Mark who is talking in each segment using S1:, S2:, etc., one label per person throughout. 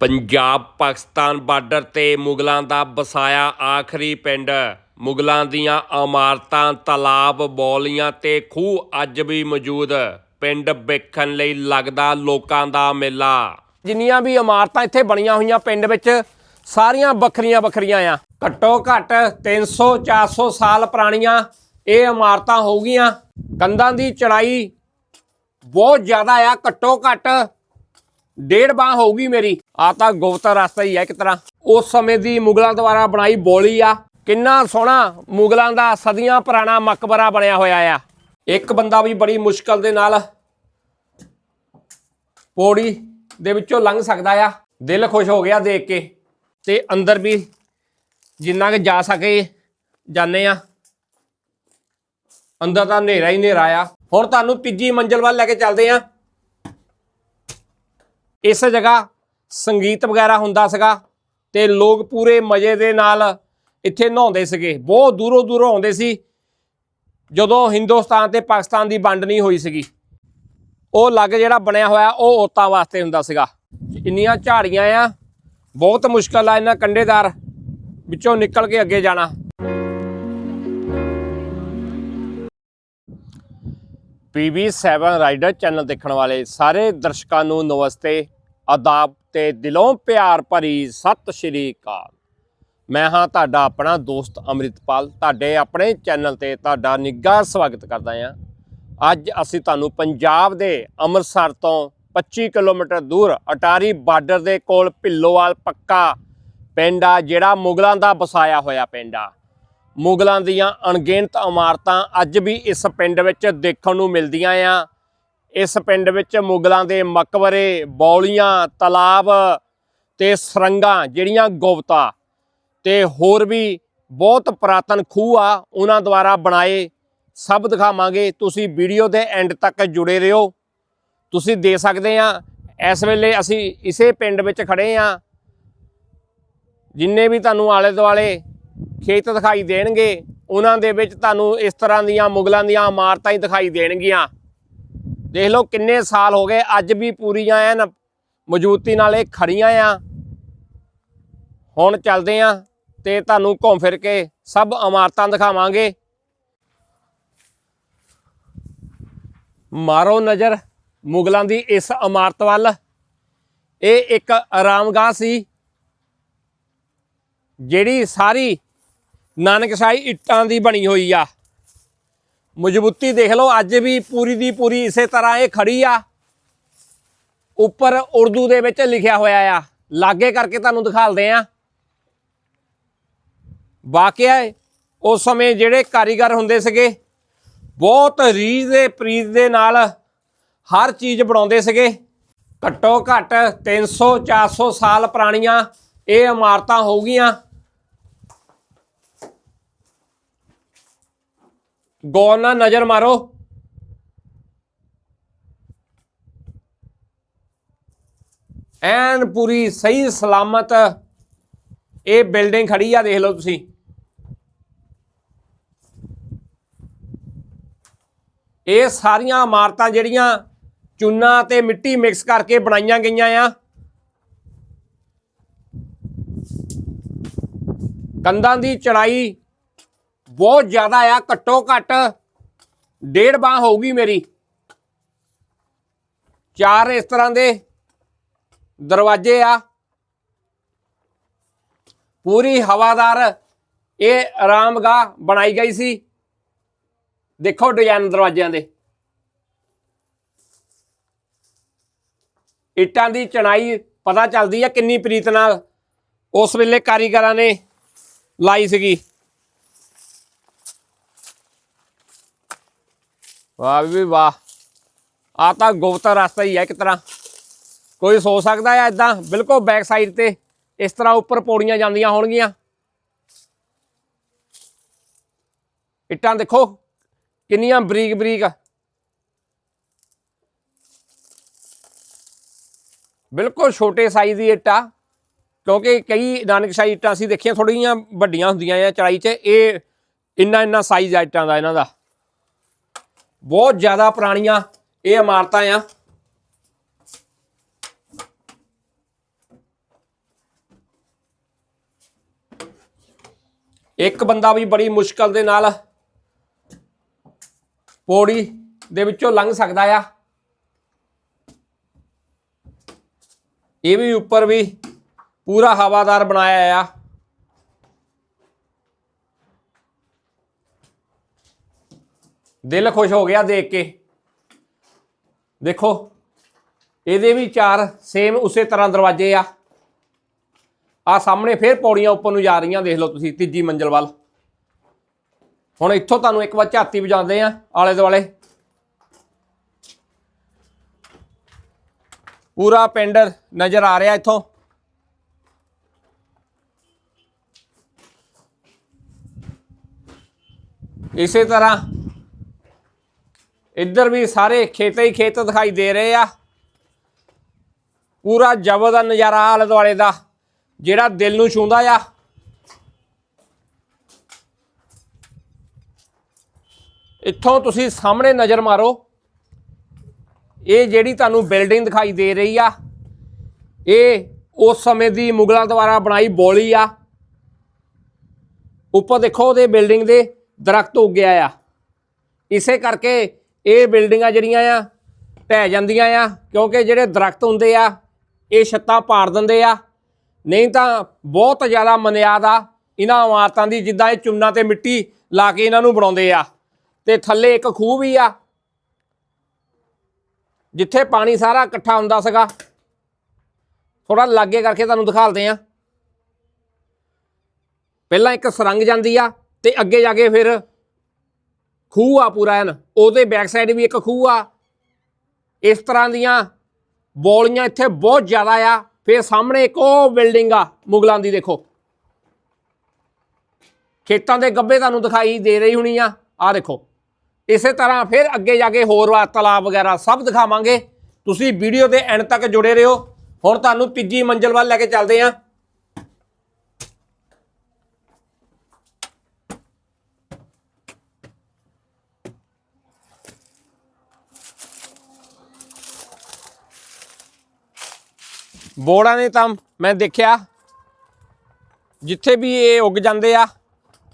S1: Punjab Pakistan border ਤੇ ਮੁਗਲਾਂ ਦਾ ਵਸਾਇਆ ਆਖਰੀ ਪਿੰਡ। ਮੁਗਲਾਂ ਦੀਆਂ ਇਮਾਰਤਾਂ, ਤਾਲਾਬ, ਬੌਲੀਆਂ ਤੇ ਖੂਹ ਅੱਜ ਵੀ ਮੌਜੂਦ। ਪਿੰਡ ਵੇਖਣ ਲਈ ਲੱਗਦਾ ਲੋਕਾਂ ਦਾ ਮੇਲਾ। ਜਿੰਨੀਆਂ ਵੀ ਇਮਾਰਤਾਂ ਇੱਥੇ ਬਣੀਆਂ ਹੋਈਆਂ ਪਿੰਡ ਵਿੱਚ, ਸਾਰੀਆਂ ਵੱਖਰੀਆਂ ਵੱਖਰੀਆਂ ਆ। ਘੱਟੋ ਘੱਟ 300 400 ਸਾਲ ਪੁਰਾਣੀਆਂ ਇਹ ਇਮਾਰਤਾਂ ਹੋਊਗੀਆਂ। ਕੰਧਾਂ ਦੀ ਚੜਾਈ ਬਹੁਤ ਜ਼ਿਆਦਾ ਆ, ਘੱਟੋ ਘੱਟ ਡੇਢ ਬਾਹ ਹੋਊਗੀ ਮੇਰੀ। ਆ ਤਾਂ ਗੁਪਤ ਰਸਤਾ ਹੀ ਹੈ ਇੱਕ ਤਰ੍ਹਾਂ। ਉਸ ਸਮੇਂ ਦੀ ਮੁਗਲਾਂ ਦੁਆਰਾ ਬਣਾਈ ਬੋਲੀ ਆ, ਕਿੰਨਾ ਸੋਹਣਾ ਮੁਗਲਾਂ ਦਾ ਸਦੀਆਂ ਪੁਰਾਣਾ ਮਕਬਰਾ ਬਣਿਆ ਹੋਇਆ ਆ। ਇੱਕ ਬੰਦਾ ਵੀ ਬੜੀ ਮੁਸ਼ਕਲ ਦੇ ਨਾਲ ਪੌੜੀ ਦੇ ਵਿੱਚੋਂ ਲੰਘ ਸਕਦਾ ਆ। ਦਿਲ ਖੁਸ਼ ਹੋ ਗਿਆ ਦੇਖ ਕੇ ਤੇ ਅੰਦਰ ਵੀ ਜਿੰਨਾ ਕਿ ਜਾ ਸਕੇ ਜਾਣੇ ਆ। ਅੰਦਰ ਤਾਂ ਹਨੇਰਾ ਹੀ ਹਨੇਰਾ ਆ। ਹੁਣ ਤੁਹਾਨੂੰ ਤੀਜੀ ਮੰਜ਼ਲ ਵੱਲ ਲੈ ਕੇ ਚੱਲਦੇ ਆ। ਇਸ ਜਗ੍ਹਾ ਸੰਗੀਤ ਵਗੈਰਾ ਹੁੰਦਾ ਸੀਗਾ ਤੇ ਲੋਕ ਪੂਰੇ ਮਜ਼ੇ ਦੇ ਨਾਲ ਇੱਥੇ ਨਹਾਉਂਦੇ ਸੀਗੇ। ਬਹੁਤ ਦੂਰੋਂ ਦੂਰੋਂ ਆਉਂਦੇ ਸੀ। ਜਦੋਂ ਹਿੰਦੁਸਤਾਨ ਤੇ ਪਾਕਿਸਤਾਨ ਦੀ ਵੰਡ ਨਹੀਂ ਹੋਈ ਸੀਗੀ, ਉਹ ਲੱਗ ਜਿਹੜਾ ਬਣਿਆ ਹੋਇਆ, ਉਹ ਔਰਤਾਂ ਵਾਸਤੇ ਹੁੰਦਾ ਸੀਗਾ। ਇੰਨੀਆਂ ਝਾੜੀਆਂ ਆ, ਬਹੁਤ ਮੁਸ਼ਕਲ ਆ ਇਹਨਾਂ ਕੰਡੇਦਾਰ ਵਿੱਚੋਂ ਨਿਕਲ ਕੇ ਅੱਗੇ ਜਾਣਾ। PB7 ਰਾਈਡਰ ਚੈਨਲ ਦੇਖਣ ਵਾਲੇ ਸਾਰੇ ਦਰਸ਼ਕਾਂ ਨੂੰ ਨਮਸਤੇ, ਆਦਾਬ ਤੇ ਦਿਲੋਂ ਪਿਆਰ ਭਰੀ ਸਤਿ ਸ਼੍ਰੀ ਅਕਾਲ। ਮੈਂ ਹਾਂ ਤੁਹਾਡਾ ਆਪਣਾ ਦੋਸਤ ਅੰਮ੍ਰਿਤਪਾਲ। ਤੁਹਾਡੇ ਆਪਣੇ ਚੈਨਲ ਤੇ ਤੁਹਾਡਾ ਨਿੱਘਾ ਸਵਾਗਤ ਕਰਦਾ ਹਾਂ। ਅੱਜ ਅਸੀਂ ਤੁਹਾਨੂੰ ਪੰਜਾਬ ਦੇ ਅੰਮ੍ਰਿਤਸਰ ਤੋਂ 25 ਕਿਲੋਮੀਟਰ ਦੂਰ ਅਟਾਰੀ ਬਾਰਡਰ ਦੇ ਕੋਲ ਭਿੱਲੋਵਾਲ ਪੱਕਾ ਪਿੰਡ ਆ, ਜਿਹੜਾ ਮੁਗਲਾਂ ਦਾ ਵਸਾਇਆ ਹੋਇਆ ਪਿੰਡ ਆ। ਮੁਗਲਾਂ ਦੀਆਂ ਅਣਗਿਣਤ ਇਮਾਰਤਾਂ ਅੱਜ ਵੀ ਇਸ ਪਿੰਡ ਵਿੱਚ ਦੇਖਣ ਨੂੰ ਮਿਲਦੀਆਂ ਆ। ਇਸ ਪਿੰਡ ਵਿੱਚ ਮੁਗਲਾਂ ਦੇ ਮਕਬਰੇ, ਬੌਲੀਆਂ, ਤਲਾਬ ਤੇ ਸਰੰਗਾਂ, ਜਿਹੜੀਆਂ ਗੁਪਤਾ ਤੇ ਹੋਰ ਵੀ ਬਹੁਤ ਪੁਰਾਤਨ ਖੂਹ ਆ, ਉਹਨਾਂ ਦੁਆਰਾ ਬਣਾਏ। ਸਭ ਦਿਖਾਵਾਂਗੇ। ਤੁਸੀਂ ਵੀਡੀਓ ਦੇ ਐਂਡ ਤੱਕ ਜੁੜੇ ਰਹੋ। ਤੁਸੀਂ ਦੇ ਸਕਦੇ ਆ, ਇਸ ਵੇਲੇ ਅਸੀਂ ਇਸੇ ਪਿੰਡ ਵਿੱਚ ਖੜੇ ਆ। ਜਿੰਨੇ ਵੀ ਤੁਹਾਨੂੰ ਆਲੇ ਦੁਆਲੇ ਖੇਤ ਦਿਖਾਈ ਦੇਣਗੇ, ਉਹਨਾਂ ਦੇ ਵਿੱਚ ਤੁਹਾਨੂੰ ਇਸ ਤਰ੍ਹਾਂ ਦੀਆਂ ਮੁਗਲਾਂ ਦੀਆਂ ਇਮਾਰਤਾਂ ਹੀ ਦਿਖਾਈ ਦੇਣਗੀਆਂ। ਦੇਖ ਲਓ ਕਿੰਨੇ ਸਾਲ ਹੋ ਗਏ, ਅੱਜ ਵੀ ਪੂਰੀਆਂ ਐਨ, ਮੌਜੂਦਗੀ ਨਾਲ ਇਹ ਖੜੀਆਂ ਆ। ਹੁਣ ਚੱਲਦੇ ਆ ਤੇ ਤੁਹਾਨੂੰ ਘੁੰਮ ਫਿਰ ਕੇ ਸਭ ਇਮਾਰਤਾਂ ਦਿਖਾਵਾਂਗੇ। ਮਾਰੋ ਨਜ਼ਰ ਮੁਗਲਾਂ ਦੀ ਇਸ ਇਮਾਰਤ ਵੱਲ। ਇਹ ਇੱਕ ਆਰਾਮਗਾਹ ਸੀ, ਜਿਹੜੀ ਸਾਰੀ ਨਾਨਕਸ਼ਾਹੀ ਇੱਟਾਂ ਦੀ ਬਣੀ ਹੋਈ ਆ। ਮਜ਼ਬੂਤੀ ਦੇਖ ਲਓ, ਅੱਜ ਵੀ ਪੂਰੀ ਦੀ ਪੂਰੀ ਇਸੇ ਤਰ੍ਹਾਂ ਇਹ ਖੜੀ ਆ। ਉੱਪਰ ਉਰਦੂ ਦੇ ਵਿੱਚ ਲਿਖਿਆ ਹੋਇਆ ਆ। ਲਾਗੇ ਕਰਕੇ ਤੁਹਾਨੂੰ ਦਿਖਾਲਦੇ ਆ। ਵਾਕਿਆ ਉਸ ਸਮੇਂ ਜਿਹੜੇ ਕਾਰੀਗਰ ਹੁੰਦੇ ਸੀਗੇ, ਬਹੁਤ ਰੀਝ ਦੇ ਪ੍ਰੀਤ ਦੇ ਨਾਲ ਹਰ ਚੀਜ਼ ਬਣਾਉਂਦੇ ਸੀਗੇ। ਘੱਟੋ ਘੱਟ 300 400 ਸਾਲ ਪੁਰਾਣੀਆਂ ਇਹ ਇਮਾਰਤਾਂ ਹੋਊਗੀਆਂ। ਗੌਰ ਨਾਲ ਨਜ਼ਰ ਮਾਰੋ। ਐਨ ਪੂਰੀ ਸਹੀ ਸਲਾਮਤ ਇਹ ਬਿਲਡਿੰਗ ਖੜੀ ਆ, ਦੇਖ ਲਓ ਤੁਸੀਂ। ਇਹ ਸਾਰੀਆਂ ਇਮਾਰਤਾਂ ਜਿਹੜੀਆਂ ਚੂਨਾ ਤੇ ਮਿੱਟੀ ਮਿਕਸ ਕਰਕੇ ਬਣਾਈਆਂ ਗਈਆਂ ਆ। ਕੰਧਾਂ ਦੀ ਚੜਾਈ ਬਹੁਤ ਜ਼ਿਆਦਾ ਆ, ਘੱਟੋ ਘੱਟ ਡੇਢ ਬਾਹ ਹੋਊਗੀ ਮੇਰੀ। ਚਾਰ ਇਸ ਤਰ੍ਹਾਂ ਦੇ ਦਰਵਾਜ਼ੇ ਆ। ਪੂਰੀ ਹਵਾਦਾਰ ਇਹ ਆਰਾਮਗਾਹ ਬਣਾਈ ਗਈ ਸੀ। ਦੇਖੋ ਡਿਜ਼ਾਈਨ ਦਰਵਾਜ਼ਿਆਂ ਦੇ। ਇੱਟਾਂ ਦੀ ਚਣਾਈ ਪਤਾ ਚੱਲਦੀ ਆ ਕਿੰਨੀ ਪ੍ਰੀਤ ਨਾਲ ਉਸ ਵੇਲੇ ਕਾਰੀਗਰਾਂ ਨੇ ਲਾਈ ਸੀਗੀ। ਵਾਹ ਵੀ ਵਾਹ। ਆ ਤਾਂ ਗੁਪਤ ਰਸਤਾ ਹੀ ਹੈ ਇੱਕ ਤਰ੍ਹਾਂ। ਕੋਈ ਸੋ ਸਕਦਾ ਹੈ ਇਦਾਂ ਬਿਲਕੁਲ ਬੈਕ ਸਾਈਡ ਤੇ। ਇਸ ਤਰ੍ਹਾਂ ਉੱਪਰ ਪੌੜੀਆਂ ਜਾਂਦੀਆਂ ਹੋਣਗੀਆਂ। ਇੱਟਾਂ ਦੇਖੋ, ਕਿੰਨੀਆਂ ਬਰੀਕ ਬਰੀਕ। ਬਿਲਕੁਲ ਛੋਟੇ ਸਾਈਜ਼ ਦੀ ਇੱਟ। ਆ ਕਿਉਂਕਿ ਕਈ ਨਾਨਕਸ਼ਾਹੀ ਇੱਟਾਂ ਅਸੀਂ ਦੇਖੀਆਂ ਥੋੜੀਆਂ ਵੱਡੀਆਂ ਹੁੰਦੀਆਂ ਆ ਚੜਾਈ 'ਚ। ਇਹ ਇੰਨਾ ਇੰਨਾ ਸਾਈਜ਼ ਆ ਇੱਟਾਂ ਦਾ, ਇਹਨਾਂ ਦਾ। ਬਹੁਤ ਜ਼ਿਆਦਾ ਪੁਰਾਣੀਆਂ ਇਹ ਇਮਾਰਤਾਂ ਆ। ਇੱਕ ਬੰਦਾ ਵੀ ਬੜੀ ਮੁਸ਼ਕਲ ਦੇ ਨਾਲ ਪੌੜੀ ਦੇ ਵਿੱਚੋਂ ਲੰਘ ਸਕਦਾ ਆ। ਇਹ ਵੀ ਉੱਪਰ ਵੀ ਪੂਰਾ ਹਵਾਦਾਰ ਬਣਾਇਆ ਆ। ਦਿਲ ਖੁਸ਼ ਹੋ ਗਿਆ ਦੇਖ ਕੇ। ਦੇਖੋ, ਇਹਦੇ ਵੀ ਚਾਰ ਸੇਮ ਉਸੇ ਤਰ੍ਹਾਂ ਦਰਵਾਜ਼ੇ ਆ। ਆ ਸਾਹਮਣੇ ਫੇਰ ਪੌੜੀਆਂ ਉੱਪਰ ਨੂੰ ਜਾ ਰਹੀਆਂ, ਦੇਖ ਲਓ ਤੁਸੀਂ, ਤੀਜੀ ਮੰਜ਼ਲ ਵੱਲ। ਹੁਣ ਇੱਥੋਂ ਤੁਹਾਨੂੰ ਇੱਕ ਵਾਰ ਝਾਤੀ ਵਜਾਉਂਦੇ ਆ, ਆਲੇ ਦੁਆਲੇ। ਪੂਰਾ ਪਿੰਡ ਨਜ਼ਰ ਆ ਰਿਹਾ ਇੱਥੋਂ। ਇਸੇ ਤਰ੍ਹਾਂ ਇੱਧਰ ਵੀ ਸਾਰੇ ਖੇਤੇ ਹੀ ਖੇਤ ਦਿਖਾਈ ਦੇ ਰਹੇ ਆ। ਪੂਰਾ ਜ਼ਬਰਦਸਤ ਨਜ਼ਾਰਾ ਆਲੇ ਦੁਆਲੇ ਦਾ, ਜਿਹੜਾ ਦਿਲ ਨੂੰ ਛੂੰਦਾ ਆ। ਇੱਥੋਂ ਤੁਸੀਂ ਸਾਹਮਣੇ ਨਜ਼ਰ ਮਾਰੋ, ਇਹ ਜਿਹੜੀ ਤੁਹਾਨੂੰ ਬਿਲਡਿੰਗ ਦਿਖਾਈ ਦੇ ਰਹੀ ਆ, ਇਹ ਉਸ ਸਮੇਂ ਦੀ ਮੁਗਲਾਂ ਦੁਆਰਾ ਬਣਾਈ ਬੋਲੀ ਆ। ਉੱਪਰ ਦੇਖੋ ਉਹਦੇ ਬਿਲਡਿੰਗ ਦੇ ਦਰਖਤ ਉੱਗਿਆ ਆ। ਇਸੇ ਕਰਕੇ ਇਹ ਬਿਲਡਿੰਗਾਂ ਜਿਹੜੀਆਂ ਆ ਢਹਿ ਜਾਂਦੀਆਂ ਆ, ਕਿਉਂਕਿ ਜਿਹੜੇ ਦਰਖਤ ਹੁੰਦੇ ਆ, ਇਹ ਛੱਤਾਂ ਪਾੜ ਦਿੰਦੇ ਆ। ਨਹੀਂ ਤਾਂ ਬਹੁਤ ਜ਼ਿਆਦਾ ਮਨਿਆਦ ਆ ਇਹਨਾਂ ਇਮਾਰਤਾਂ ਦੀ, ਜਿੱਦਾਂ ਇਹ ਚੁੰਨਾ ਤੇ ਮਿੱਟੀ ਲਾ ਕੇ ਇਹਨਾਂ ਨੂੰ ਬਣਾਉਂਦੇ ਆ। ਤੇ ਥੱਲੇ ਇੱਕ ਖੂਹ ਵੀ ਆ, ਜਿੱਥੇ ਪਾਣੀ ਸਾਰਾ ਇਕੱਠਾ ਹੁੰਦਾ ਸੀਗਾ। ਥੋੜਾ ਲਾਗੇ ਕਰਕੇ ਤੁਹਾਨੂੰ ਦਿਖਾਲਦੇ ਆ। ਪਹਿਲਾਂ ਇੱਕ ਸਰੰਗ ਜਾਂਦੀ ਆ ਤੇ ਅੱਗੇ ਜਾ ਕੇ ਫਿਰ ਖੂਹ ਆ ਪੂਰਾ ਐਨ, ਉਹਦੇ ਬੈਕ ਸਾਈਡ ਵੀ ਇੱਕ ਖੂਹ ਆ। ਇਸ ਤਰ੍ਹਾਂ ਦੀਆਂ ਬੋਲੀਆਂ ਇੱਥੇ ਬਹੁਤ ਜ਼ਿਆਦਾ ਆ। ਫਿਰ ਸਾਹਮਣੇ ਇੱਕ ਉਹ ਬਿਲਡਿੰਗ ਆ, ਮੁਗਲਾਂ ਦੀ ਦੇਖੋ। ਖੇਤਾਂ ਦੇ ਗੱਬੇ ਤੁਹਾਨੂੰ ਦਿਖਾਈ ਦੇ ਰਹੀ ਹੋਣੀ ਆ। ਆ ਦੇਖੋ। ਇਸੇ ਤਰ੍ਹਾਂ ਫਿਰ ਅੱਗੇ ਜਾ ਕੇ ਹੋਰ ਵਾ ਤਲਾਬ ਵਗੈਰਾ ਸਭ ਦਿਖਾਵਾਂਗੇ। ਤੁਸੀਂ ਵੀਡੀਓ ਦੇ ਐਂਡ ਤੱਕ ਜੁੜੇ ਰਹੋ। ਹੁਣ ਤੁਹਾਨੂੰ ਤੀਜੀ ਮੰਜ਼ਲ ਵੱਲ ਲੈ ਕੇ ਚੱਲਦੇ ਆਂ। ਬੋੜਾਂ ਨੇ ਤਾਂ ਮੈਂ ਦੇਖਿਆ, ਜਿੱਥੇ ਵੀ ਇਹ ਉੱਗ ਜਾਂਦੇ ਆ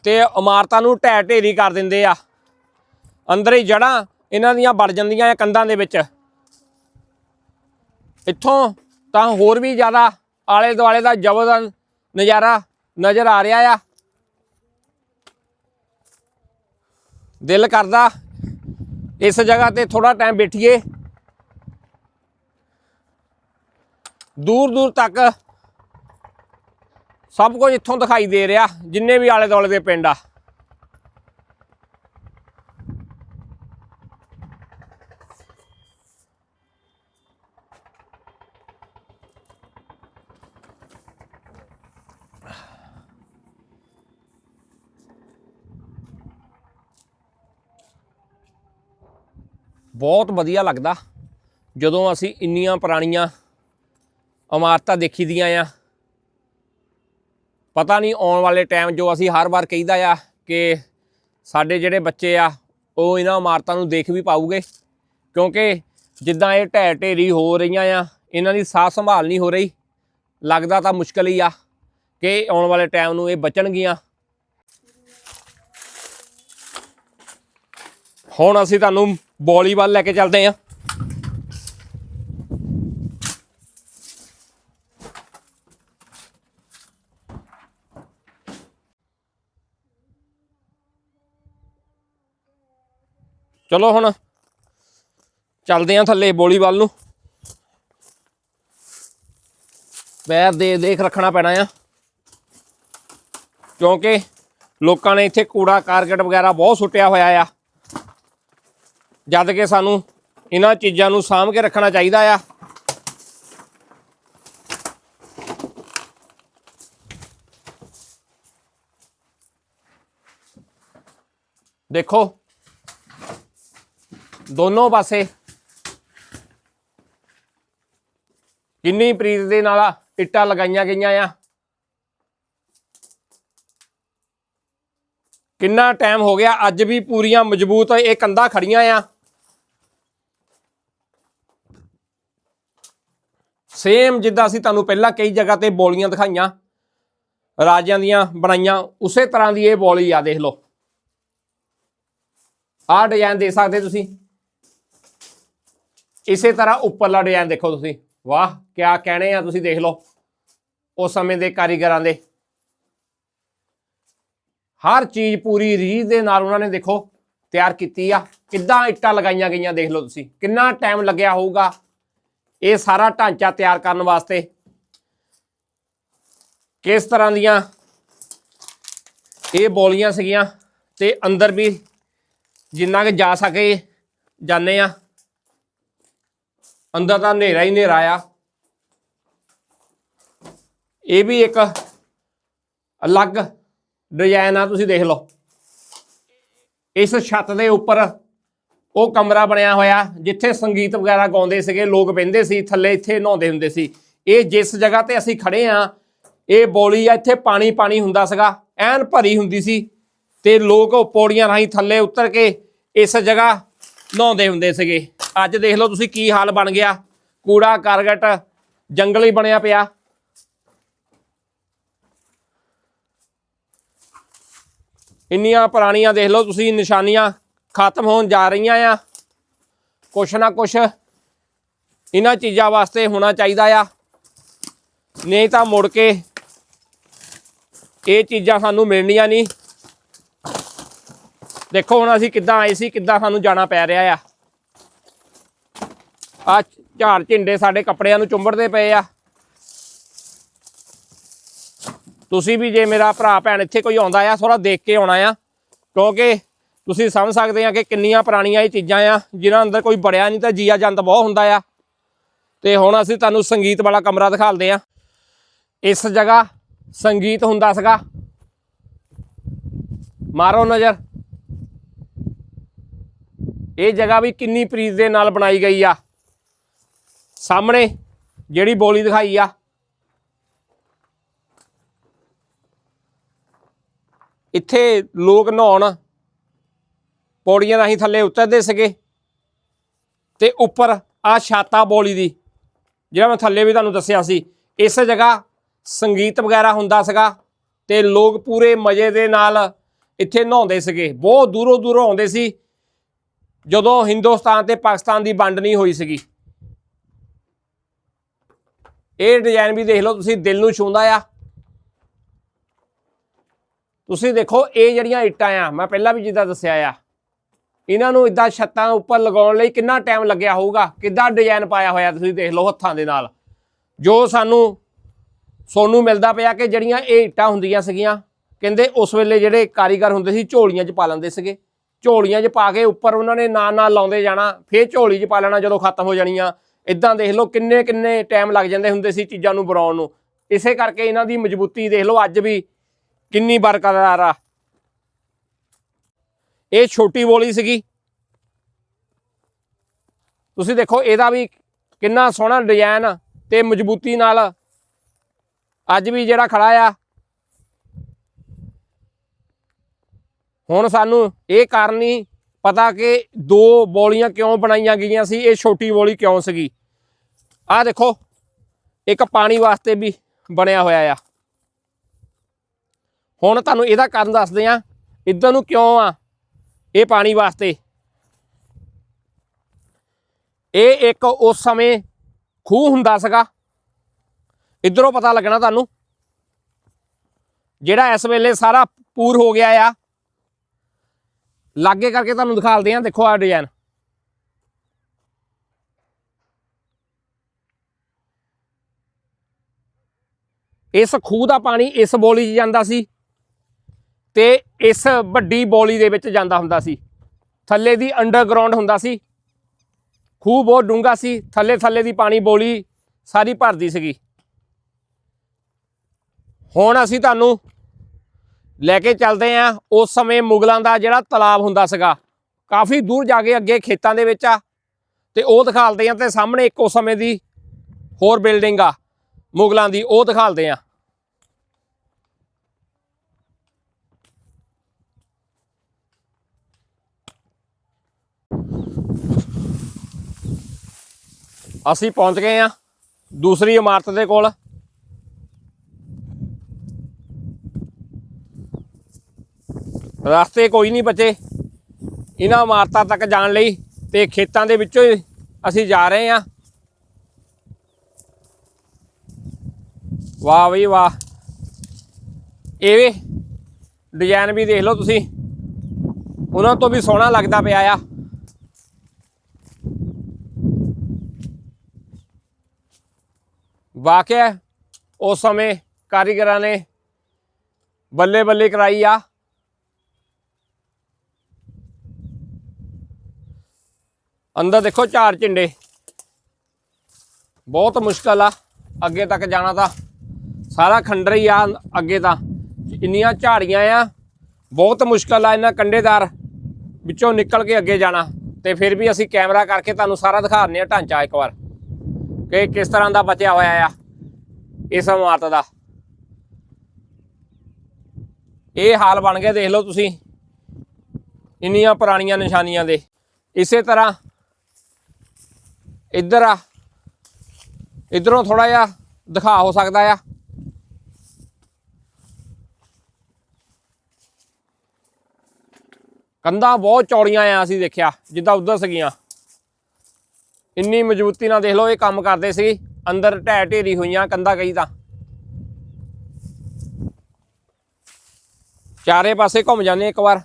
S1: ਤੇ ਇਮਾਰਤਾਂ ਨੂੰ ਢਹਿ ਢੇਰੀ ਕਰ ਦਿੰਦੇ ਆ। ਅੰਦਰ ਹੀ ਜੜਾਂ ਇਹਨਾਂ ਦੀਆਂ ਵੜ ਜਾਂਦੀਆਂ ਆ ਕੰਧਾਂ ਦੇ ਵਿੱਚ। ਇੱਥੋਂ ਤਾਂ ਹੋਰ ਵੀ ਜ਼ਿਆਦਾ ਆਲੇ ਦੁਆਲੇ ਦਾ ਜ਼ਬਰਦਸਤ ਨਜ਼ਾਰਾ ਨਜ਼ਰ ਆ ਰਿਹਾ ਆ। ਦਿਲ ਕਰਦਾ ਇਸ ਜਗ੍ਹਾ ਤੇ ਥੋੜਾ ਟਾਈਮ ਬੈਠੀਏ। ਦੂਰ ਦੂਰ ਤੱਕ ਸਭ ਕੁਝ ਇੱਥੋਂ ਦਿਖਾਈ ਦੇ ਰਿਹਾ, ਜਿੰਨੇ ਵੀ ਆਲੇ ਦੁਆਲੇ ਦੇ ਪਿੰਡ ਆ। ਬਹੁਤ ਵਧੀਆ ਲੱਗਦਾ ਜਦੋਂ ਅਸੀਂ ਇੰਨੀਆਂ ਪੁਰਾਣੀਆਂ ਇਮਾਰਤਾਂ ਦੇਖੀ ਦੀਆਂ ਆ। ਪਤਾ ਨਹੀਂ ਆਉਣ ਵਾਲੇ ਟਾਈਮ ਜੋ ਅਸੀਂ ਹਰ ਵਾਰ ਕਹਿੰਦਾ ਆ ਕਿ ਸਾਡੇ ਜਿਹੜੇ ਬੱਚੇ ਆ, ਉਹ ਇਹਨਾਂ ਇਮਾਰਤਾਂ ਨੂੰ ਦੇਖ ਵੀ ਪਾਉਗੇ ਕਿਉਂਕਿ ਜਿੱਦਾਂ ਇਹ ਢਹਿ ਢੇਰੀ ਹੋ ਰਹੀਆਂ ਆ, ਇਹਨਾਂ ਦੀ ਸਾਫ਼ ਸੰਭਾਲ ਨਹੀਂ ਹੋ ਰਹੀ। ਲੱਗਦਾ ਤਾਂ ਮੁਸ਼ਕਲ ਹੀ ਆ ਕਿ ਆਉਣ ਵਾਲੇ ਟਾਈਮ ਨੂੰ ਇਹ ਬਚਣਗੀਆਂ। ਹੁਣ ਅਸੀਂ ਤੁਹਾਨੂੰ ਵਾਲੀਬਾਲ ਲੈ ਕੇ ਚੱਲਦੇ ਆਂ। ਚਲੋ ਹੁਣ ਚੱਲਦੇ ਆਂ ਥੱਲੇ ਬੋਲੀਵਾਲ ਨੂੰ। ਪੈਰ ਦੇ ਦੇਖ ਰੱਖਣਾ ਪੈਣਾ ਆ। ਕਿਉਂਕਿ ਲੋਕਾਂ ਨੇ ਇੱਥੇ ਕੂੜਾ ਕਾਰਕਟ ਵਗੈਰਾ ਬਹੁਤ ਸੁੱਟਿਆ ਹੋਇਆ ਆ। ਜਦ ਕਿ ਸਾਨੂੰ ਇਹਨਾਂ ਚੀਜ਼ਾਂ ਨੂੰ ਸਾਂਭ ਕੇ ਰੱਖਣਾ ਚਾਹੀਦਾ ਆ। ਦੇਖੋ ਦੋਨੋਂ ਪਾਸੇ। ਕਿੰਨੀ ਪ੍ਰੀਤ ਦੇ ਨਾਲ ਇੱਟਾਂ ਲਗਾਈਆਂ ਗਈਆਂ ਆ। ਕਿੰਨਾ ਟਾਈਮ ਹੋ ਗਿਆ, ਅੱਜ ਵੀ ਪੂਰੀਆਂ ਮਜ਼ਬੂਤ ਇਹ ਕੰਧਾਂ ਖੜੀਆਂ ਆ। ਸੇਮ ਜਿੱਦਾਂ ਅਸੀਂ ਤੁਹਾਨੂੰ ਪਹਿਲਾਂ ਕਈ ਜਗ੍ਹਾ ਤੇ ਬੋਲੀਆਂ ਦਿਖਾਈਆਂ, ਰਾਜਿਆਂ ਦੀਆਂ ਬਣਾਈਆਂ, ਉਸੇ ਤਰ੍ਹਾਂ ਦੀ ਇਹ ਬੋਲੀ ਆ, ਦੇਖ ਲਓ। ਆਹ ਡਿਜ਼ਾਈਨ ਦੇ ਸਕਦੇ ਤੁਸੀਂ। ਇਸੇ ਤਰ੍ਹਾਂ ਉੱਪਰਲਾ ਡਿਜ਼ਾਈਨ ਦੇਖੋ ਤੁਸੀਂ। ਵਾਹ, ਕਿਆ ਕਹਿਣੇ ਆ ਤੁਸੀਂ, ਦੇਖ ਲਓ। ਉਸ ਸਮੇਂ ਦੇ ਕਾਰੀਗਰਾਂ ਦੇ। ਹਰ ਚੀਜ਼ ਪੂਰੀ ਰੀਝ ਦੇ ਨਾਲ ਉਹਨਾਂ ਨੇ, ਦੇਖੋ, ਤਿਆਰ ਕੀਤੀ ਆ। ਕਿੱਦਾਂ ਇੱਟਾਂ ਲਗਾਈਆਂ ਗਈਆਂ, ਦੇਖ ਲਓ ਤੁਸੀਂ। ਕਿੰਨਾ ਟਾਈਮ ਲੱਗਿਆ ਹੋਊਗਾ ਇਹ ਸਾਰਾ ਢਾਂਚਾ ਤਿਆਰ ਕਰਨ ਵਾਸਤੇ। ਕਿਸ ਤਰ੍ਹਾਂ ਦੀਆਂ ਇਹ ਬੋਲੀਆਂ ਸੀਗੀਆਂ ਤੇ ਅੰਦਰ ਵੀ ਜਿੰਨਾ ਕਿ ਜਾ ਸਕੇ ਜਾਣੇ ਆ। ਅੰਦਰ ਤਾਂ ਹਨੇਰਾ ਹੀ ਹਨੇਰਾ ਆ। ਇਹ ਵੀ ਇੱਕ ਅਲੱਗ ਡਿਜ਼ਾਈਨ ਆ, ਤੁਸੀਂ ਦੇਖ ਲਓ। ਇਸ ਛੱਤ ਦੇ ਉੱਪਰ ਉਹ ਕਮਰਾ ਬਣਿਆ ਹੋਇਆ, ਜਿੱਥੇ ਸੰਗੀਤ ਵਗੈਰਾ ਗਾਉਂਦੇ ਸੀਗੇ, ਲੋਕ ਬਹਿੰਦੇ ਸੀ, ਥੱਲੇ ਇੱਥੇ ਨਹਾਉਂਦੇ ਹੁੰਦੇ ਸੀ। ਇਹ ਜਿਸ ਜਗ੍ਹਾ ਤੇ ਅਸੀਂ ਖੜੇ ਆ ਇਹ ਬੋਲੀ ਆ, ਇੱਥੇ ਪਾਣੀ ਪਾਣੀ ਹੁੰਦਾ ਸੀਗਾ, ਐਨ ਭਰੀ ਹੁੰਦੀ ਸੀ ਤੇ ਲੋਕ ਉਹ ਪੌੜੀਆਂ ਰਾਹੀਂ ਥੱਲੇ ਉਤਰ ਕੇ ਇਸ ਜਗ੍ਹਾ ਨਹਾਉਂਦੇ ਹੁੰਦੇ ਸੀਗੇ। ਅੱਜ ਦੇਖ ਲਓ ਤੁਸੀਂ ਕੀ ਹਾਲ ਬਣ ਗਿਆ। ਕੂੜਾ, ਕਰਗਟ, ਜੰਗਲ ਹੀ ਬਣਿਆ ਪਿਆ। ਇੰਨੀਆਂ ਪੁਰਾਣੀਆਂ ਦੇਖ ਲਓ ਤੁਸੀਂ, ਨਿਸ਼ਾਨੀਆਂ ਖਤਮ ਹੋਣ ਜਾ ਰਹੀਆਂ ਆ। ਕੁਛ ਨਾ ਕੁਛ ਇਹਨਾਂ ਚੀਜ਼ਾਂ ਵਾਸਤੇ ਹੋਣਾ ਚਾਹੀਦਾ ਆ। ਨਹੀਂ ਤਾਂ ਮੁੜ ਕੇ ਇਹ ਚੀਜ਼ਾਂ ਸਾਨੂੰ ਮਿਲਣੀਆਂ ਨਹੀਂ। ਦੇਖੋ ਹੁਣ ਅਸੀਂ ਕਿੱਦਾਂ ਆਏ ਸੀ, ਕਿੱਦਾਂ ਸਾਨੂੰ ਜਾਣਾ ਪੈ ਰਿਹਾ ਆ। ਆ ਝਾੜ ਝਿੰਡੇ ਸਾਡੇ ਕੱਪੜਿਆਂ ਨੂੰ ਚੁੰਬੜਦੇ ਪਏ ਆ। ਤੁਸੀਂ ਵੀ ਜੇ ਮੇਰਾ ਭਰਾ ਭੈਣ ਇੱਥੇ ਕੋਈ ਆਉਂਦਾ ਆ ਥੋੜਾ ਦੇਖ ਕੇ ਆਉਣਾ ਆ। ਕਿਉਂਕਿ ਤੁਸੀਂ ਸਮਝ ਸਕਦੇ ਆ ਕਿ ਕਿੰਨੀਆਂ ਪੁਰਾਣੀਆਂ ਇਹ ਚੀਜ਼ਾਂ ਆ, ਜਿਨ੍ਹਾਂ ਅੰਦਰ ਕੋਈ ਬੜਿਆ ਨਹੀਂ ਤਾਂ ਜੀਆ ਜੰਦ ਬਹੁਤ ਹੁੰਦਾ ਆ। ਤੇ ਹੁਣ ਅਸੀਂ ਤੁਹਾਨੂੰ ਸੰਗੀਤ ਵਾਲਾ ਕਮਰਾ ਦਿਖਾਲਦੇ ਆ। ਇਸ ਜਗ੍ਹਾ ਸੰਗੀਤ ਹੁੰਦਾ ਸੀਗਾ। ਮਾਰੋ ਨਜ਼ਰ। ਇਹ ਜਗ੍ਹਾ ਵੀ ਕਿੰਨੀ ਪ੍ਰੀਤ ਦੇ ਨਾਲ ਬਣਾਈ ਗਈ ਆ। ਸਾਹਮਣੇ ਜਿਹੜੀ ਬੋਲੀ ਦਿਖਾਈ ਆ। ਇੱਥੇ ਲੋਕ ਨਹਾਉਣ ਪੌੜੀਆਂ ਰਾਹੀਂ ਥੱਲੇ ਉਤਰਦੇ ਸੀਗੇ ਤੇ ਉੱਪਰ ਆ ਛਾਤਾ ਬੋਲੀ ਦੀ, ਜਿਹੜਾ ਮੈਂ ਥੱਲੇ ਵੀ ਤੁਹਾਨੂੰ ਦੱਸਿਆ ਸੀ। ਇਸ ਜਗ੍ਹਾ ਸੰਗੀਤ ਵਗੈਰਾ ਹੁੰਦਾ ਸੀਗਾ ਤੇ ਲੋਕ ਪੂਰੇ ਮਜ਼ੇ ਦੇ ਨਾਲ ਇੱਥੇ ਨਹਾਉਂਦੇ ਸੀਗੇ। ਬਹੁਤ ਦੂਰੋਂ ਦੂਰੋਂ ਆਉਂਦੇ ਸੀ ਜਦੋਂ ਹਿੰਦੁਸਤਾਨ ਤੇ ਪਾਕਿਸਤਾਨ ਦੀ ਵੰਡ ਨਹੀਂ ਹੋਈ ਸੀਗੀ। ਇਹ ਡਿਜ਼ਾਈਨ ਵੀ ਦੇਖ ਲਓ, ਤੁਸੀਂ ਦਿਲ ਨੂੰ ਛੂੰਦਾ ਆ। ਤੁਸੀਂ ਦੇਖੋ, ਇਹ ਜਿਹੜੀਆਂ ਇੱਟਾਂ ਆ, ਮੈਂ ਪਹਿਲਾਂ ਵੀ ਜਿੱਦਾਂ ਦੱਸਿਆ ਆ, ਇਹਨਾਂ ਨੂੰ ਇਦਾਂ ਛੱਤਾਂ ਉੱਪਰ ਲਗਾਉਣ ਲਈ ਕਿੰਨਾ ਟਾਈਮ ਲੱਗਿਆ ਹੋਊਗਾ? ਕਿੱਦਾਂ ਡਿਜ਼ਾਈਨ ਪਾਇਆ ਹੋਇਆ ਤੁਸੀਂ ਦੇਖ ਲਓ ਹੱਥਾਂ ਦੇ ਨਾਲ। ਜੋ ਸਾਨੂੰ ਸੋਨੂੰ ਮਿਲਦਾ ਪਿਆ ਕਿ ਜਿਹੜੀਆਂ ਇਹ ਇੱਟਾਂ ਹੁੰਦੀਆਂ ਸੀਗੀਆਂ, ਕਹਿੰਦੇ ਉਸ ਵੇਲੇ ਜਿਹੜੇ ਕਾਰੀਗਰ ਹੁੰਦੇ ਸੀ, ਝੋਲੀਆਂ 'ਚ ਪਾ ਲੈਂਦੇ ਸੀਗੇ। ਝੋਲੀਆਂ 'ਚ ਪਾ ਕੇ ਉੱਪਰ ਉਹਨਾਂ ਨੇ ਨਾਲ ਨਾਲ ਲਾਉਂਦੇ ਜਾਣਾ, ਫੇਰ ਝੋਲੀ 'ਚ ਪਾ ਲੈਣਾ ਜਦੋਂ ਖਤਮ ਹੋ ਜਾਣੀਆਂ। ਇਦਾਂ ਦੇਖ ਲਓ ਕਿੰਨੇ ਕਿੰਨੇ ਟਾਈਮ ਲੱਗ ਜਾਂਦੇ ਹੁੰਦੇ ਸੀ ਚੀਜ਼ਾਂ ਨੂੰ ਬਣਾਉਣ ਨੂੰ। ਇਸੇ ਕਰਕੇ ਇਹਨਾਂ ਦੀ ਮਜ਼ਬੂਤੀ ਦੇਖ ਲਓ ਅੱਜ ਵੀ ਕਿੰਨੀ ਬਰਕਰਾਰ ਆ। ਇਹ ਛੋਟੀ ਬੋਲੀ ਸੀਗੀ। ਤੁਸੀਂ ਦੇਖੋ ਇਹਦਾ ਵੀ ਕਿੰਨਾ ਸੋਹਣਾ ਡਿਜ਼ਾਈਨ ਤੇ ਮਜ਼ਬੂਤੀ ਨਾਲ ਅੱਜ ਵੀ ਜਿਹੜਾ ਖੜਾ ਆ ਹੁਣ ਸਾਨੂੰ ਇਹ ਕਾਰਨ ਨਹੀਂ ਪਤਾ ਕਿ ਦੋ ਬੋਲੀਆਂ ਕਿਉਂ ਬਣਾਈਆਂ ਗਈਆਂ ਸੀ, ਇਹ ਛੋਟੀ ਬੋਲੀ ਕਿਉਂ ਸੀਗੀ। ਆਹ ਦੇਖੋ, ਇੱਕ ਪਾਣੀ ਵਾਸਤੇ ਵੀ ਬਣਿਆ ਹੋਇਆ ਆ। ਹੁਣ ਤੁਹਾਨੂੰ ਇਹਦਾ ਕਾਰਨ ਦੱਸਦੇ ਆ ਇਦਾਂ ਨੂੰ ਕਿਉਂ ਆ ਇਹ ਪਾਣੀ ਵਾਸਤੇ। ਇਹ ਇੱਕ ਉਸ ਸਮੇਂ ਖੂਹ ਹੁੰਦਾ ਸੀਗਾ। ਇਧਰੋਂ ਪਤਾ ਲੱਗਣਾ ਤੁਹਾਨੂੰ, ਜਿਹੜਾ ਇਸ ਵੇਲੇ ਸਾਰਾ ਪੂਰ ਹੋ ਗਿਆ ਆ। ਲਾਗੇ ਕਰਕੇ ਤੁਹਾਨੂੰ ਦਿਖਾਲਦੇ ਆ, ਦੇਖੋ ਆ ਡਿਜ਼ਾਈਨ ਇਸ ਖੂਹ ਦਾ ਪਾਣੀ ਇਸ ਬੋਲੀ 'ਚ ਜਾਂਦਾ ਸੀ ਤੇ ਇਸ ਵੱਡੀ ਬੋਲੀ ਦੇ ਵਿੱਚ ਜਾਂਦਾ ਹੁੰਦਾ ਸੀ। ਥੱਲੇ ਦੀ ਅੰਡਰਗਰਾਉਂਡ ਹੁੰਦਾ ਸੀ। ਖੂਹ ਬਹੁਤ ਡੂੰਘਾ ਸੀ। ਥੱਲੇ ਥੱਲੇ ਦੀ ਪਾਣੀ ਬੋਲੀ ਸਾਰੀ ਭਰਦੀ ਸੀਗੀ। ਹੁਣ ਅਸੀਂ ਤੁਹਾਨੂੰ ਲੈ ਕੇ ਚੱਲਦੇ ਆਂ। ਉਸ ਸਮੇਂ ਮੁਗਲਾਂ ਦਾ ਜਿਹੜਾ ਤਲਾਬ ਹੁੰਦਾ ਸੀਗਾ, ਕਾਫੀ ਦੂਰ ਜਾ ਕੇ ਅੱਗੇ ਖੇਤਾਂ ਦੇ ਵਿੱਚ ਆ। ਤੇ ਉਹ ਦਿਖਾਲਦੇ ਆਂ ਤੇ ਸਾਹਮਣੇ ਇੱਕ ਉਸ ਸਮੇਂ ਦੀ ਹੋਰ ਬਿਲਡਿੰਗ ਆ, ਮੁਗਲਾਂ ਦੀ, ਉਹ ਦਿਖਾਲਦੇ ਆਂ। ਅਸੀਂ ਪਹੁੰਚ ਗਏ ਆ ਦੂਸਰੀ ਇਮਾਰਤ ਦੇ ਕੋਲ। ਰਸਤੇ ਕੋਈ ਨਹੀਂ ਬਚੇ। ਇਹਨਾਂ ਇਮਾਰਤਾਂ ਤੱਕ ਜਾਣ ਲਈ ਤੇ ਖੇਤਾਂ ਦੇ ਵਿੱਚੋਂ ਹੀ ਅਸੀਂ ਜਾ ਰਹੇ ਹਾਂ। ਵਾਹ ਵੀ ਵਾਹ। ਇਹ ਵੀ ਡਿਜ਼ਾਈਨ ਵੀ ਦੇਖ ਲਓ ਤੁਸੀਂ। ਉਹਨਾਂ ਤੋਂ ਵੀ ਸੋਹਣਾ ਲੱਗਦਾ ਪਿਆ ਆ। ਵਾਕਿਆ ਉਸ ਸਮੇਂ ਕਾਰੀਗਰਾਂ ਨੇ ਬੱਲੇ ਬੱਲੇ ਕਰਾਈ ਆ। ਅੰਦਰ ਦੇਖੋ ਝਾੜ ਝਿੰਡੇ। ਬਹੁਤ ਮੁਸ਼ਕਲ ਆ, ਅੱਗੇ ਤੱਕ ਜਾਣਾ ਤਾਂ। ਸਾਰਾ ਖੰਡਰ ਹੀ ਆ ਅੱਗੇ ਤਾਂ। ਇੰਨੀਆਂ ਝਾੜੀਆਂ ਆ, ਬਹੁਤ ਮੁਸ਼ਕਲ ਆ ਇਹਨਾਂ ਕੰਡੇਦਾਰ ਵਿੱਚੋਂ ਨਿਕਲ ਕੇ ਅੱਗੇ ਜਾਣਾ, ਤੇ ਫਿਰ ਵੀ ਅਸੀਂ ਕੈਮਰਾ ਕਰਕੇ ਤੁਹਾਨੂੰ ਸਾਰਾ ਦਿਖਾ ਦਿੰਦੇ ਆ ਢਾਂਚਾ ਇੱਕ ਵਾਰ, ਕਿ ਕਿਸ ਤਰ੍ਹਾਂ ਦਾ ਬਚਿਆ ਹੋਇਆ ਆ ਇਸ ਇਮਾਰਤ ਦਾ। ਇਹ ਹਾਲ ਬਣ ਗਿਆ, ਦੇਖ ਲਓ ਤੁਸੀਂ। ਇੰਨੀਆਂ ਪੁਰਾਣੀਆਂ ਨਿਸ਼ਾਨੀਆਂ ਦੇ। ਇਸੇ ਤਰ੍ਹਾਂ ਇੱਧਰ ਆ। ਇਧਰੋਂ ਥੋੜਾ ਜਿਹਾ ਦਿਖਾ ਹੋ ਸਕਦਾ ਆ। ਕੰਧਾਂ ਬਹੁਤ ਚੌੜੀਆਂ ਆ ਅਸੀਂ ਦੇਖਿਆ, ਜਿੱਦਾਂ ਉਧਰ ਸੀਗੀਆਂ। ਇੰਨੀ ਮਜ਼ਬੂਤੀ ਨਾਲ ਦੇਖ ਲਓ, ਇਹ ਕੰਮ ਕਰਦੇ ਸੀ। ਅੰਦਰ ਢਹਿ ਢੇਰੀ ਹੋਈਆਂ ਕੰਧਾਂ ਕਈ ਤਾਂ। ਚਾਰੇ ਪਾਸੇ ਘੁੰਮ ਜਾਂਦੇ ਇੱਕ ਵਾਰ।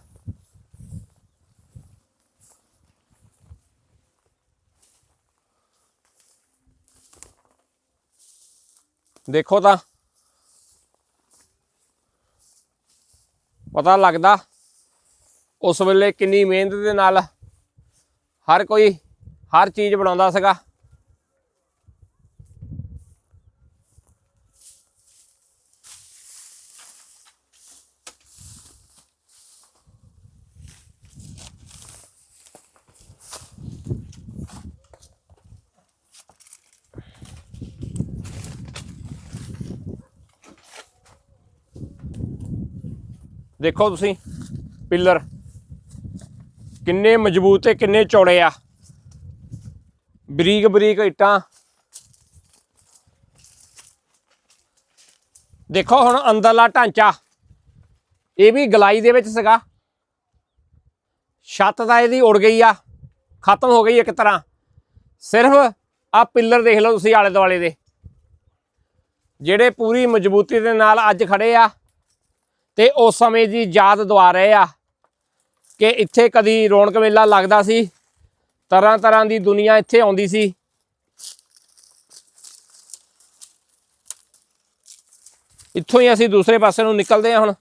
S1: ਦੇਖੋ ਤਾਂ। ਪਤਾ ਲੱਗਦਾ ਉਸ ਵੇਲੇ ਕਿੰਨੀ ਮਿਹਨਤ ਦੇ ਨਾਲ ਹਰ ਕੋਈ ਹਰ ਚੀਜ਼ ਬਣਾਉਂਦਾ ਸੀਗਾ। ਦੇਖੋ ਤੁਸੀਂ, ਪਿੱਲਰ। ਕਿੰਨੇ ਮਜ਼ਬੂਤ ਤੇ ਕਿੰਨੇ ਚੌੜੇ ਆ। ਬਰੀਕ ਬਰੀਕ ਇੱਟਾਂ। ਦੇਖੋ ਹੁਣ ਅੰਦਰਲਾ ਢਾਂਚਾ। ਇਹ ਵੀ ਗਲਾਈ ਦੇ ਵਿੱਚ ਸੀਗਾ। ਛੱਤ ਤਾਂ ਇਹਦੀ ਉੜ ਗਈ ਆ। ਖਤਮ ਹੋ ਗਈ ਇੱਕ ਤਰ੍ਹਾਂ। ਸਿਰਫ ਆ ਪਿੱਲਰ ਦੇਖ ਲਓ ਤੁਸੀਂ ਆਲੇ ਦੁਆਲੇ ਦੇ। ਜਿਹੜੇ ਪੂਰੀ ਮਜ਼ਬੂਤੀ ਦੇ ਨਾਲ ਅੱਜ ਖੜੇ ਆ। ਤੇ ਉਸ ਸਮੇਂ ਦੀ ਯਾਦ ਦਵਾ ਰਹੇ ਆ ਕਿ ਇੱਥੇ ਕਦੀ ਰੌਣਕ ਮੇਲਾ ਲੱਗਦਾ ਸੀ। ਤਰ੍ਹਾਂ ਤਰ੍ਹਾਂ ਦੀ ਦੁਨੀਆ ਇੱਥੇ ਆਉਂਦੀ ਸੀ। ਇੱਥੋਂ ਹੀ ਅਸੀਂ ਦੂਸਰੇ ਪਾਸੇ ਨੂੰ ਨਿਕਲਦੇ ਹਾਂ ਹੁਣ।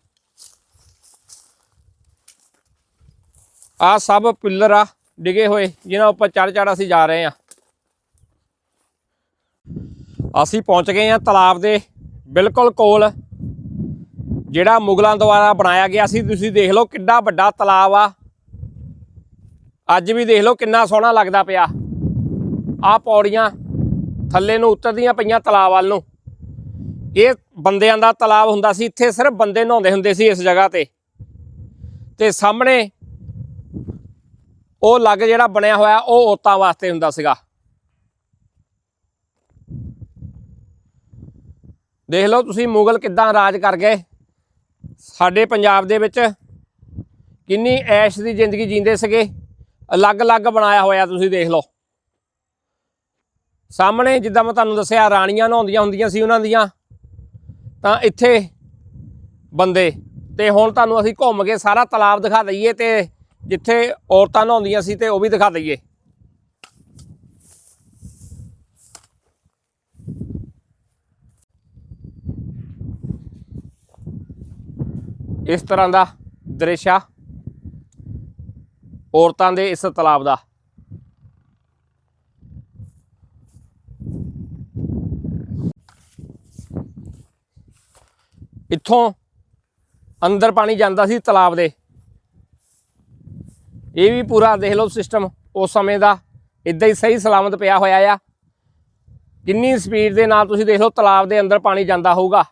S1: ਆ ਸਭ ਪਿੱਲਰ ਆ, ਡਿਗੇ ਹੋਏ, ਜਿਨ੍ਹਾਂ ਉੱਪਰ ਚੜ ਚੜ ਅਸੀਂ ਜਾ ਰਹੇ ਹਾਂ। ਅਸੀਂ ਪਹੁੰਚ ਗਏ ਹਾਂ ਤਲਾਬ ਦੇ ਬਿਲਕੁਲ ਕੋਲ। ਜਿਹੜਾ ਮੁਗਲਾਂ ਦੁਆਰਾ ਬਣਾਇਆ ਗਿਆ ਸੀ, ਤੁਸੀਂ ਦੇਖ ਲਓ ਕਿੱਡਾ ਵੱਡਾ ਤਲਾਬ ਆ। ਅੱਜ ਵੀ ਦੇਖ ਲਓ ਕਿੰਨਾ ਸੋਹਣਾ ਲੱਗਦਾ ਪਿਆ। ਆ ਪੌੜੀਆਂ ਥੱਲੇ ਨੂੰ ਉਤਰਦੀਆਂ ਪਈਆਂ ਤਲਾਬ ਵੱਲ ਨੂੰ। ਇਹ ਬੰਦਿਆਂ ਦਾ ਤਲਾਬ ਹੁੰਦਾ ਸੀ, ਇੱਥੇ ਸਿਰਫ ਬੰਦੇ ਨਹਾਉਂਦੇ ਹੁੰਦੇ ਸੀ ਇਸ ਜਗ੍ਹਾ ਤੇ। ਤੇ ਸਾਹਮਣੇ ਉਹ ਲੱਗ ਜਿਹੜਾ ਬਣਿਆ ਹੋਇਆ, ਉਹ ਔਤਾਂ ਵਾਸਤੇ ਹੁੰਦਾ ਸੀਗਾ। ਦੇਖ ਲਓ ਤੁਸੀਂ ਮੁਗਲ ਕਿੱਦਾਂ ਰਾਜ ਕਰ ਗਏ। ਸਾਡੇ ਪੰਜਾਬ ਦੇ ਵਿੱਚ ਕਿੰਨੀ ਐਸ਼ ਦੀ ਜ਼ਿੰਦਗੀ ਜੀਂਦੇ ਸੀਗੇ? ਅਲੱਗ-ਅਲੱਗ ਬਣਾਇਆ ਹੋਇਆ ਤੁਸੀਂ ਦੇਖ ਲਓ। ਸਾਹਮਣੇ ਜਿੱਦਾਂ ਮੈਂ ਤੁਹਾਨੂੰ ਦੱਸਿਆ, ਰਾਣੀਆਂ ਨਹਾਉਂਦੀਆਂ ਹੁੰਦੀਆਂ ਸੀ ਉਹਨਾਂ ਦੀਆਂ। ਤਾਂ ਇੱਥੇ ਬੰਦੇ, ਤੇ ਹੁਣ ਤੁਹਾਨੂੰ ਅਸੀਂ ਘੁੰਮ ਕੇ ਸਾਰਾ ਤਲਾਬ ਦਿਖਾ ਦਈਏ ਤੇ ਜਿੱਥੇ ਔਰਤਾਂ ਨਹਾਉਂਦੀਆਂ ਸੀ ਤੇ ਉਹ ਵੀ ਦਿਖਾ ਦਈਏ। ਇਸ ਤਰ੍ਹਾਂ ਦਾ ਦ੍ਰਿਸ਼ ਆ ਔਰਤਾਂ ਦੇ ਇਸ ਤਲਾਬ ਦਾ। ਇੱਥੋਂ ਅੰਦਰ ਪਾਣੀ ਜਾਂਦਾ ਸੀ ਤਲਾਬ ਦੇ। ਇਹ ਵੀ ਪੂਰਾ ਦੇਖ ਲਓ ਸਿਸਟਮ ਉਸ ਸਮੇਂ ਦਾ ਇਦਾਂ ਹੀ ਸਹੀ ਸਲਾਮਤ ਪਿਆ ਹੋਇਆ ਆ। ਕਿੰਨੀ ਸਪੀਡ ਦੇ ਨਾਲ ਤੁਸੀਂ ਦੇਖ ਲਓ ਤਲਾਬ ਦੇ ਅੰਦਰ ਪਾਣੀ ਜਾਂਦਾ ਹੋਊਗਾ।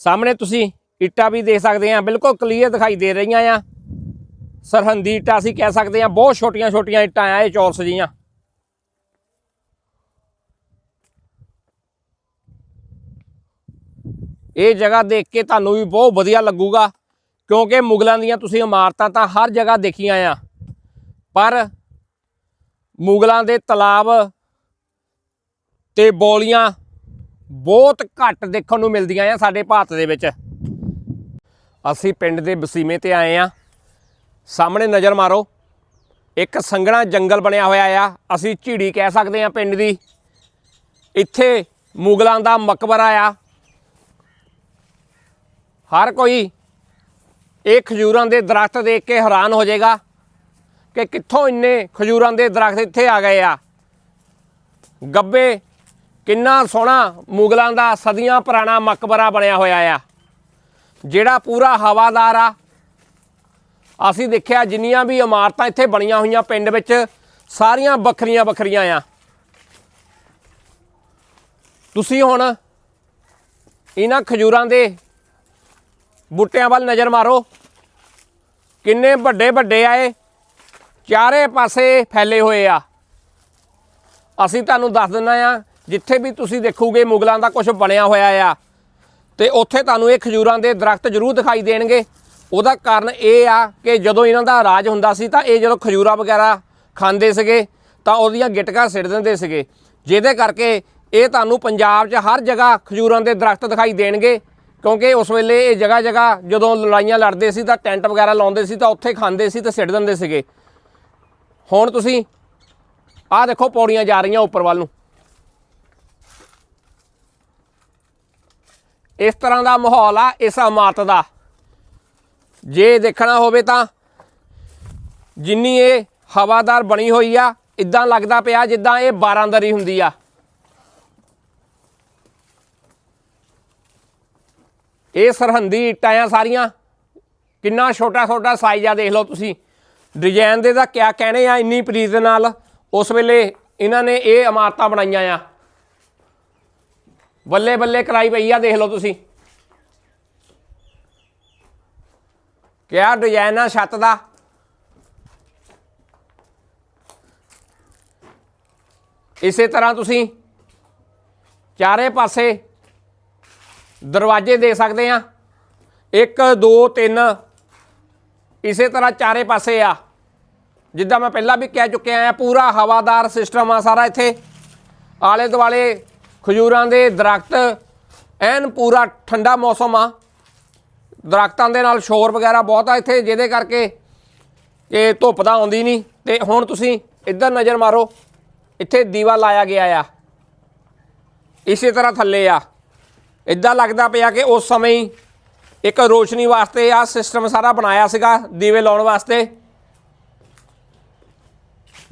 S1: ਸਾਹਮਣੇ ਤੁਸੀਂ ਇੱਟਾਂ ਵੀ ਦੇਖ ਸਕਦੇ ਆ ਬਿਲਕੁਲ ਕਲੀਅਰ ਦਿਖਾਈ ਦੇ ਰਹੀਆਂ ਆ। ਸਰਹੰਦੀ ਇੱਟਾਂ ਅਸੀਂ ਕਹਿ ਸਕਦੇ ਆ ਬਹੁਤ ਛੋਟੀਆਂ ਛੋਟੀਆਂ ਇੱਟਾਂ ਆ ਇਹ ਚੌਰਸ ਜੀਆਂ। ਇਹ ਜਗ੍ਹਾ ਦੇਖ ਕੇ ਤੁਹਾਨੂੰ ਵੀ ਬਹੁਤ ਵਧੀਆ ਲੱਗੂਗਾ, ਕਿਉਂਕਿ ਮੁਗਲਾਂ ਦੀਆਂ ਤੁਸੀਂ ਇਮਾਰਤਾਂ ਤਾਂ ਹਰ ਜਗ੍ਹਾ ਦੇਖੀਆਂ ਆ। ਪਰ ਮੁਗਲਾਂ ਦੇ ਤਲਾਬ ਤੇ ਬੋਲੀਆਂ ਬਹੁਤ ਘੱਟ ਦੇਖਣ ਨੂੰ ਮਿਲਦੀਆਂ ਆ ਸਾਡੇ ਭਾਰਤ ਦੇ ਵਿੱਚ। ਅਸੀਂ ਪਿੰਡ ਦੇ ਵਸੀਮੇ ਤੇ ਆਏ ਆ। ਸਾਹਮਣੇ ਨਜ਼ਰ ਮਾਰੋ, ਇੱਕ ਸੰਘਣਾ ਜੰਗਲ ਬਣਿਆ ਹੋਇਆ ਆ। ਅਸੀਂ ਝੀੜੀ ਕਹਿ ਸਕਦੇ ਆ ਪਿੰਡ ਦੀ। ਇੱਥੇ ਮੁਗਲਾਂ ਦਾ ਮਕਬਰਾ ਆ। ਹਰ ਕੋਈ ਇਹ ਖਜੂਰਾਂ ਦੇ ਦਰਖਤ ਦੇਖ ਕੇ ਹੈਰਾਨ ਹੋ ਜਾਏਗਾ ਕਿ ਕਿੱਥੋਂ ਇੰਨੇ ਖਜੂਰਾਂ ਦੇ ਦਰਖਤ ਇੱਥੇ ਆ ਗਏ ਆ। ਗੱਬੇ, ਕਿੰਨਾ ਸੋਹਣਾ ਮੁਗਲਾਂ ਦਾ ਸਦੀਆਂ ਪੁਰਾਣਾ ਮਕਬਰਾ ਬਣਿਆ ਹੋਇਆ ਆ। ਜਿਹੜਾ ਪੂਰਾ ਹਵਾਦਾਰ ਆ। ਅਸੀਂ ਦੇਖਿਆ ਜਿੰਨੀਆਂ ਵੀ ਇਮਾਰਤਾਂ ਇੱਥੇ ਬਣੀਆਂ ਹੋਈਆਂ ਪਿੰਡ ਵਿੱਚ, ਸਾਰੀਆਂ ਵੱਖਰੀਆਂ ਵੱਖਰੀਆਂ ਆ। ਤੁਸੀਂ ਹੁਣ ਇਹਨਾਂ ਖਜੂਰਾਂ ਦੇ ਬੂਟਿਆਂ ਵੱਲ ਨਜ਼ਰ ਮਾਰੋ। ਕਿੰਨੇ ਵੱਡੇ ਵੱਡੇ ਆਏ ਚਾਰੇ ਪਾਸੇ ਫੈਲੇ ਹੋਏ ਆ। ਅਸੀਂ ਤੁਹਾਨੂੰ ਦੱਸ ਦਿੰਨਾ ਆ ਜਿੱਥੇ ਵੀ ਤੁਸੀਂ ਦੇਖੋਗੇ ਮੁਗਲਾਂ ਦਾ ਕੁਝ ਬਣਿਆ ਹੋਇਆ ਆ। ਤੇ ਉੱਥੇ ਤੁਹਾਨੂੰ ਇਹ ਖਜੂਰਾਂ ਦੇ ਦਰਖਤ ਜ਼ਰੂਰ ਦਿਖਾਈ ਦੇਣਗੇ। ਉਹਦਾ ਕਾਰਨ ਇਹ ਆ ਕਿ ਜਦੋਂ ਇਹਨਾਂ ਦਾ ਰਾਜ ਹੁੰਦਾ ਸੀ ਤਾਂ ਇਹ ਜਦੋਂ ਖਜੂਰਾਂ ਵਗੈਰਾ ਖਾਂਦੇ ਸੀਗੇ, ਤਾਂ ਉਹਦੀਆਂ ਗਿਟਕਾਂ ਸਿੱਟ ਦਿੰਦੇ ਸੀਗੇ। ਜਿਹਦੇ ਕਰਕੇ ਇਹ ਤੁਹਾਨੂੰ ਪੰਜਾਬ 'ਚ ਹਰ ਜਗ੍ਹਾ ਖਜੂਰਾਂ ਦੇ ਦਰਖਤ ਦਿਖਾਈ ਦੇਣਗੇ, ਕਿਉਂਕਿ ਉਸ ਵੇਲੇ ਇਹ ਜਗ੍ਹਾ ਜਗ੍ਹਾ ਜਦੋਂ ਲੜਾਈਆਂ ਲੜਦੇ ਸੀ ਤਾਂ ਟੈਂਟ ਵਗੈਰਾ ਲਾਉਂਦੇ ਸੀ ਤਾਂ ਉੱਥੇ ਖਾਂਦੇ ਸੀ ਤੇ ਸਿੱਟ ਦਿੰਦੇ ਸੀਗੇ। ਹੁਣ ਤੁਸੀਂ ਆਹ ਦੇਖੋ ਪੌੜੀਆਂ ਜਾ ਰਹੀਆਂ ਉੱਪਰ ਵੱਲ ਨੂੰ। ਇਸ ਤਰ੍ਹਾਂ ਦਾ ਮਾਹੌਲ ਆ ਇਸ ਇਮਾਰਤ ਦਾ। ਜੇ ਦੇਖਣਾ ਹੋਵੇ ਤਾਂ ਜਿੰਨੀ ਇਹ ਹਵਾਦਾਰ ਬਣੀ ਹੋਈ ਆ, ਇਦਾਂ ਲੱਗਦਾ ਪਿਆ ਜਿੱਦਾਂ ਇਹ ਬਾਰਾਂਦਰੀ ਹੁੰਦੀ ਆ। ਇਹ ਸਰਹੰਦੀ ਇੱਟਾਂ ਆ ਸਾਰੀਆਂ। ਕਿੰਨਾ ਛੋਟਾ ਛੋਟਾ ਸਾਈਜ਼ ਆ, ਦੇਖ ਲਓ ਤੁਸੀਂ। ਡਿਜ਼ਾਈਨ ਦੇ ਦਾ ਕਿਆ ਕਹਿਣੇ ਆ, ਇੰਨੀ ਪ੍ਰੀਤ ਨਾਲ ਉਸ ਵੇਲੇ ਇਹਨਾਂ ਨੇ ਇਹ ਇਮਾਰਤਾਂ ਬਣਾਈਆਂ ਆ। ਬੱਲੇ ਬੱਲੇ ਕਰਾਈ ਪਈ ਆ, ਦੇਖ ਲਓ ਤੁਸੀਂ। ਕਿਆ ਡਿਜ਼ਾਈਨ ਆ ਛੱਤ ਦਾ? ਇਸੇ ਤਰ੍ਹਾਂ ਤੁਸੀਂ ਚਾਰੇ ਪਾਸੇ ਦਰਵਾਜ਼ੇ ਦੇ ਸਕਦੇ ਆ। 1 2 3 ਇਸੇ ਤਰ੍ਹਾਂ ਚਾਰੇ ਪਾਸੇ ਆ। ਜਿੱਦਾਂ ਮੈਂ ਪਹਿਲਾਂ ਵੀ ਕਹਿ ਚੁੱਕਿਆ ਆ, ਪੂਰਾ ਹਵਾਦਾਰ ਸਿਸਟਮ ਆ ਸਾਰਾ ਇੱਥੇ। ਆਲੇ ਦੁਆਲੇ ਖਜੂਰਾਂ ਦੇ ਦਰਖਤ ਐਨ ਪੂਰਾ ਠੰਡਾ ਮੌਸਮ ਆ। ਦਰਖਤਾਂ ਦੇ ਨਾਲ ਸ਼ੋਰ ਵਗੈਰਾ ਬਹੁਤ ਆ ਇੱਥੇ, ਜਿਹਦੇ ਕਰਕੇ ਕਿ ਧੁੱਪ ਤਾਂ ਆਉਂਦੀ ਨਹੀਂ। ਤੇ ਹੁਣ ਤੁਸੀਂ ਇੱਧਰ ਨਜ਼ਰ ਮਾਰੋ, ਇੱਥੇ ਦੀਵਾ ਲਾਇਆ ਗਿਆ ਆ। ਇਸੇ ਤਰ੍ਹਾਂ ਥੱਲੇ ਆ। ਇਦਾਂ ਲੱਗਦਾ ਪਿਆ ਕਿ ਉਸ ਸਮੇਂ ਹੀ ਇੱਕ ਰੋਸ਼ਨੀ ਵਾਸਤੇ ਆ, ਸਿਸਟਮ ਸਾਰਾ ਬਣਾਇਆ ਸੀਗਾ ਦੀਵੇ ਲਾਉਣ ਵਾਸਤੇ।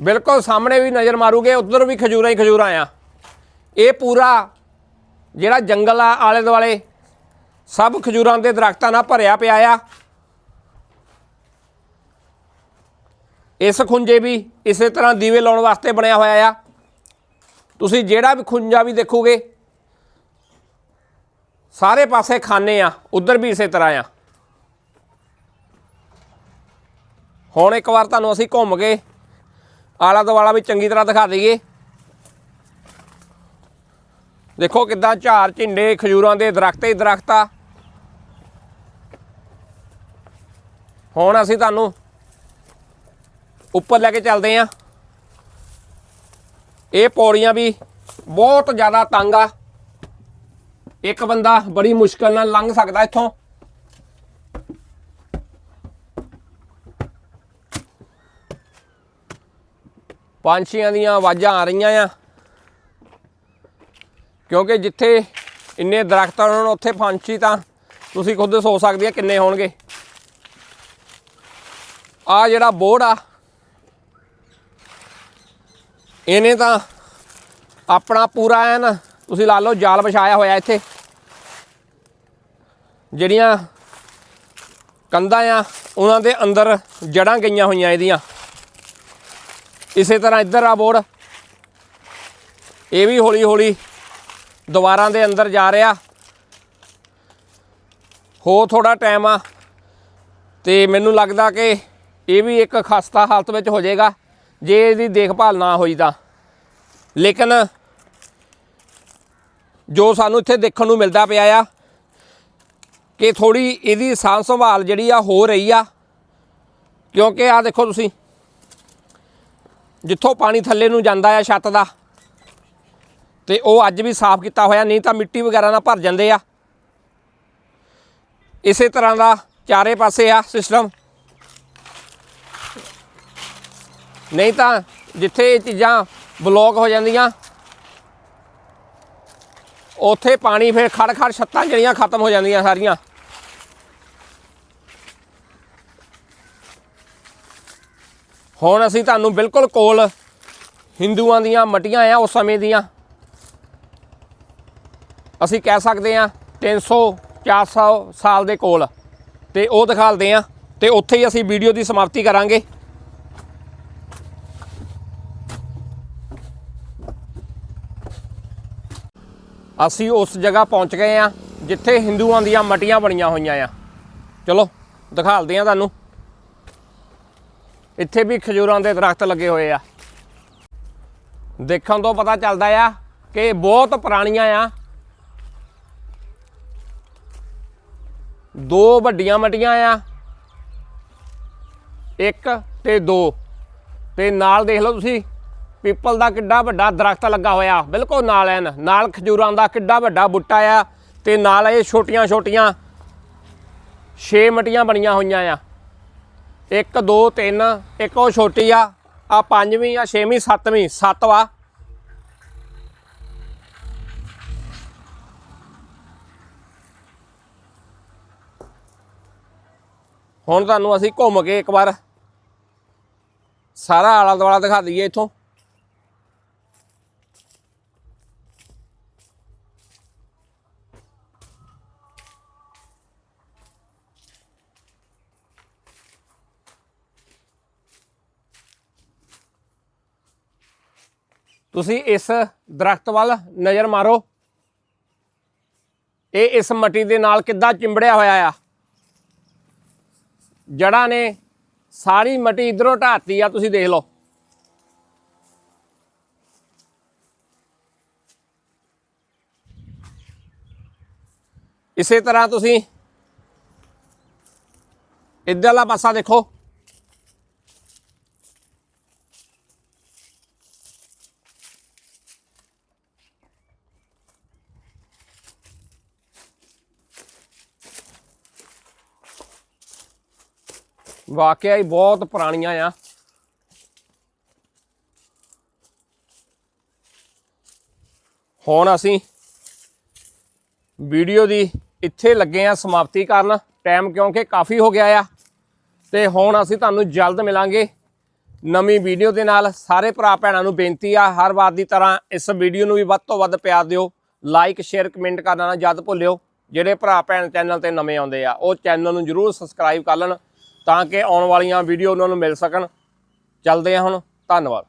S1: ਬਿਲਕੁਲ ਸਾਹਮਣੇ ਵੀ ਨਜ਼ਰ ਮਾਰੂਗੇ, ਉਧਰ ਵੀ ਖਜੂਰਾਂ ਹੀ ਖਜੂਰਾਂ ਆ। ਇਹ ਪੂਰਾ ਜਿਹੜਾ ਜੰਗਲ ਆ, ਆਲੇ ਦੁਆਲੇ, ਸਭ ਖਜੂਰਾਂ ਦੇ ਦਰਖਤਾਂ ਨਾਲ ਭਰਿਆ ਪਿਆ ਆ। ਇਸ ਖੁੰਝੇ ਵੀ ਇਸੇ ਤਰ੍ਹਾਂ ਦੀਵੇ ਲਾਉਣ ਵਾਸਤੇ ਬਣਿਆ ਹੋਇਆ ਆ। ਤੁਸੀਂ ਜਿਹੜਾ ਵੀ ਖੁੰਝਾ ਵੀ ਦੇਖੋਗੇ, ਸਾਰੇ ਪਾਸੇ ਖਾਨੇ ਆ, ਉਧਰ ਵੀ ਇਸੇ ਤਰ੍ਹਾਂ ਆ। ਹੁਣ ਇੱਕ ਵਾਰ ਤੁਹਾਨੂੰ ਅਸੀਂ ਘੁੰਮ ਕੇ ਆਲਾ ਦੁਆਲਾ ਵੀ ਚੰਗੀ ਤਰ੍ਹਾਂ ਦਿਖਾ ਦਈਏ। ਦੇਖੋ ਕਿੱਦਾਂ ਝਾਰ ਝਿੰਡੇ ਖਜੂਰਾਂ ਦੇ ਦਰਖਤ ਹੀ ਦਰਖਤ ਆ। ਹੁਣ ਅਸੀਂ ਤੁਹਾਨੂੰ ਉੱਪਰ ਲੈ ਕੇ ਚੱਲਦੇ ਆਂ। ਇਹ ਪੌੜੀਆਂ ਵੀ ਬਹੁਤ ਜ਼ਿਆਦਾ ਤੰਗ ਆ। ਇੱਕ ਬੰਦਾ ਬੜੀ ਮੁਸ਼ਕਲ ਨਾਲ ਲੰਘ ਸਕਦਾ ਇੱਥੋਂ। ਪੰਛੀਆਂ ਦੀਆਂ ਆਵਾਜ਼ਾਂ ਆ ਰਹੀਆਂ ਆ। ਕਿਉਂਕਿ ਜਿੱਥੇ ਇੰਨੇ ਦਰਖਤ ਹੋਣ ਉੱਥੇ ਪੰਛੀ ਤਾਂ ਤੁਸੀਂ ਖੁਦ ਸੋਚ ਸਕਦੇ ਆ ਕਿੰਨੇ ਹੋਣਗੇ। ਆ ਜਿਹੜਾ ਬੋਰਡ ਆ, ਇਹਨੇ ਤਾਂ ਆਪਣਾ ਪੂਰਾ ਐਨ ਤੁਸੀਂ ਲਾ ਲਓ ਜਾਲ ਵਿਛਾਇਆ ਹੋਇਆ ਇੱਥੇ। ਜਿਹੜੀਆਂ ਕੰਧਾਂ ਆ, ਉਹਨਾਂ ਦੇ ਅੰਦਰ ਜੜਾਂ ਗਈਆਂ ਹੋਈਆਂ ਇਹਦੀਆਂ। ਇਸੇ ਤਰ੍ਹਾਂ ਇੱਧਰ ਆ ਬੋਰਡ ਇਹ ਵੀ ਹੌਲੀ ਹੌਲੀ ਦੀਵਾਰਾਂ ਦੇ ਅੰਦਰ ਜਾ ਰਿਹਾ। ਹੋ ਥੋੜਾ ਟਾਈਮ ਆ। ਤੇ ਮੈਨੂੰ ਲੱਗਦਾ ਕਿ ਇਹ ਵੀ ਇੱਕ ਖਸਤਾ ਹਾਲਤ ਵਿੱਚ ਹੋ ਜਾਏਗਾ। ਜੇ ਇਹਦੀ ਦੇਖਭਾਲ ਨਾ ਹੋਈ ਤਾਂ। ਲੇਕਿਨ ਜੋ ਸਾਨੂੰ ਇੱਥੇ ਦੇਖਣ ਨੂੰ ਮਿਲਦਾ ਪਿਆ ਆ ਕਿ ਥੋੜੀ ਇਹਦੀ ਸਾਂਭ ਸੰਭਾਲ ਜਿਹੜੀ ਆ ਹੋ ਰਹੀ ਆ। ਕਿਉਂਕਿ ਆ ਦੇਖੋ ਤੁਸੀਂ, ਜਿੱਥੋਂ ਪਾਣੀ ਥੱਲੇ ਨੂੰ ਜਾਂਦਾ ਆ ਛੱਤ ਦਾ ਤੇ ਉਹ ਅੱਜ ਵੀ ਸਾਫ਼ ਕੀਤਾ ਹੋਇਆ, ਨਹੀਂ ਤਾਂ ਮਿੱਟੀ ਵਗੈਰਾ ਨਾਲ ਭਰ ਜਾਂਦੇ ਆ। ਇਸੇ ਤਰ੍ਹਾਂ ਦਾ ਚਾਰੇ ਪਾਸੇ ਆ ਸਿਸਟਮ ਨਹੀਂ ਤਾਂ ਜਿੱਥੇ ਇਹ ਚੀਜ਼ਾਂ ਬਲੌਕ ਹੋ ਜਾਂਦੀਆਂ, ਉੱਥੇ ਪਾਣੀ ਫਿਰ ਖੜ ਖੜ ਛੱਤਾਂ ਜਿਹੜੀਆਂ ਖਤਮ ਹੋ ਜਾਂਦੀਆਂ ਸਾਰੀਆਂ। ਹੁਣ ਅਸੀਂ ਤੁਹਾਨੂੰ ਬਿਲਕੁਲ ਕੋਲ ਹਿੰਦੂਆਂ ਦੀਆਂ ਮਟੀਆਂ ਆ, ਉਸ ਸਮੇਂ ਦੀਆਂ। ਅਸੀਂ ਕਹਿ ਸਕਦੇ ਆ 300 400 ਸਾਲ ਦੇ ਕੋਲ। ਤੇ ਉਹ ਦਿਖਾਲਦੇ ਆ ਤੇ ਉੱਥੇ ਹੀ ਅਸੀਂ ਵੀਡੀਓ ਦੀ ਸਮਾਪਤੀ ਕਰਾਂਗੇ। ਅਸੀਂ ਉਸ ਜਗ੍ਹਾ ਪਹੁੰਚ ਗਏ ਆ ਜਿੱਥੇ ਹਿੰਦੂਆਂ ਦੀਆਂ ਮਟੀਆਂ ਬਣੀਆਂ ਹੋਈਆਂ ਆ। ਚਲੋ, ਦਿਖਾਲਦੇ ਆ ਤੁਹਾਨੂੰ। ਇੱਥੇ ਵੀ ਖਜੂਰਾਂ ਦੇ ਦਰਖਤ ਲੱਗੇ ਹੋਏ ਆ। ਦੇਖਣ ਤੋਂ ਪਤਾ ਚੱਲਦਾ ਆ ਕਿ ਬਹੁਤ ਪੁਰਾਣੀਆਂ ਆ। ਦੋ ਵੱਡੀਆਂ ਮਟੀਆਂ ਆ। ਇੱਕ ਤੇ ਦੋ। ਤੇ ਨਾਲ ਦੇਖ ਲਓ ਤੁਸੀਂ, ਪੀਪਲ ਦਾ ਕਿੱਡਾ ਵੱਡਾ ਦਰਖਤ ਲੱਗਾ ਹੋਇਆ। ਬਿਲਕੁਲ ਨਾਲ ਐਨ, ਨਾਲ ਖਜੂਰਾਂ ਦਾ ਕਿੱਡਾ ਵੱਡਾ ਬੁੱਟਾ ਆ। ਤੇ ਨਾਲ ਇਹ ਛੋਟੀਆਂ ਛੋਟੀਆਂ 6 ਮਟੀਆਂ ਬਣੀਆਂ ਹੋਈਆਂ ਆ। 1 2 3 ਇੱਕ ਉਹ ਛੋਟੀ ਆ ਆ ਪੰਜਵੀਂ, ਆ ਛੇਵੀਂ, ਸੱਤਵੀਂ, ਸੱਤ ਹੁਣ ਤੁਹਾਨੂੰ ਅਸੀਂ ਘੁੰਮ ਕੇ ਇੱਕ ਵਾਰ ਸਾਰਾ ਆਲਾ ਦੁਆਲਾ ਦਿਖਾ ਦਈਏ ਇੱਥੋਂ। ਤੁਸੀਂ ਇਸ ਦਰਖਤ ਵੱਲ ਨਜ਼ਰ ਮਾਰੋ। ਇਹ ਇਸ ਮਟੀ ਦੇ ਨਾਲ ਕਿੱਦਾਂ ਚਿੰਬੜਿਆ ਹੋਇਆ ਆ? ਜੜਾਂ ਨੇ ਸਾਰੀ ਮਟੀ ਇਧਰੋਂ ਢਾਤੀ ਆ, ਤੁਸੀਂ ਦੇਖ ਲਓ। ਇਸੇ ਤਰ੍ਹਾਂ ਤੁਸੀਂ ਇੱਧਰਲਾ ਪਾਸਾ ਦੇਖੋ। ਵਾਕਿਆ ਹੀ ਬਹੁਤ ਪੁਰਾਣੀਆਂ ਆ। ਹੁਣ ਅਸੀਂ ਵੀਡੀਓ ਦੀ ਇੱਥੇ ਲੱਗੇ ਆ ਸਮਾਪਤੀ ਕਰਨ। ਟਾਈਮ ਕਿਉਂਕਿ ਕਾਫੀ ਹੋ ਗਿਆ ਆ। ਤੇ ਹੁਣ ਅਸੀਂ ਤੁਹਾਨੂੰ ਜਲਦ ਮਿਲਾਂਗੇ ਨਵੀਂ ਵੀਡੀਓ ਦੇ ਨਾਲ। ਸਾਰੇ ਭਰਾ ਭੈਣਾਂ ਨੂੰ ਬੇਨਤੀ ਆ, ਹਰ ਵਾਰ ਦੀ ਤਰ੍ਹਾਂ ਇਸ ਵੀਡੀਓ ਨੂੰ ਵੀ ਵੱਧ ਤੋਂ ਵੱਧ ਪਿਆਰ ਦਿਓ। ਲਾਈਕ ਸ਼ੇਅਰ ਕਮੈਂਟ ਕਰਨਾ ਨਾ ਜਦ ਭੁੱਲਿਓ। ਜਿਹੜੇ ਭਰਾ ਭੈਣ ਚੈਨਲ ਤੇ ਨਵੇਂ ਆਉਂਦੇ ਆ, ਉਹ ਚੈਨਲ ਨੂੰ ਜਰੂਰ ਸਬਸਕ੍ਰਾਈਬ ਕਰ ਲੈਣ। ਤਾਂ ਕਿ ਆਉਣ ਵਾਲੀਆਂ ਵੀਡੀਓ ਉਹਨਾਂ ਨੂੰ ਮਿਲ ਸਕਣ। ਚੱਲਦੇ ਆ ਹੁਣ। ਧੰਨਵਾਦ।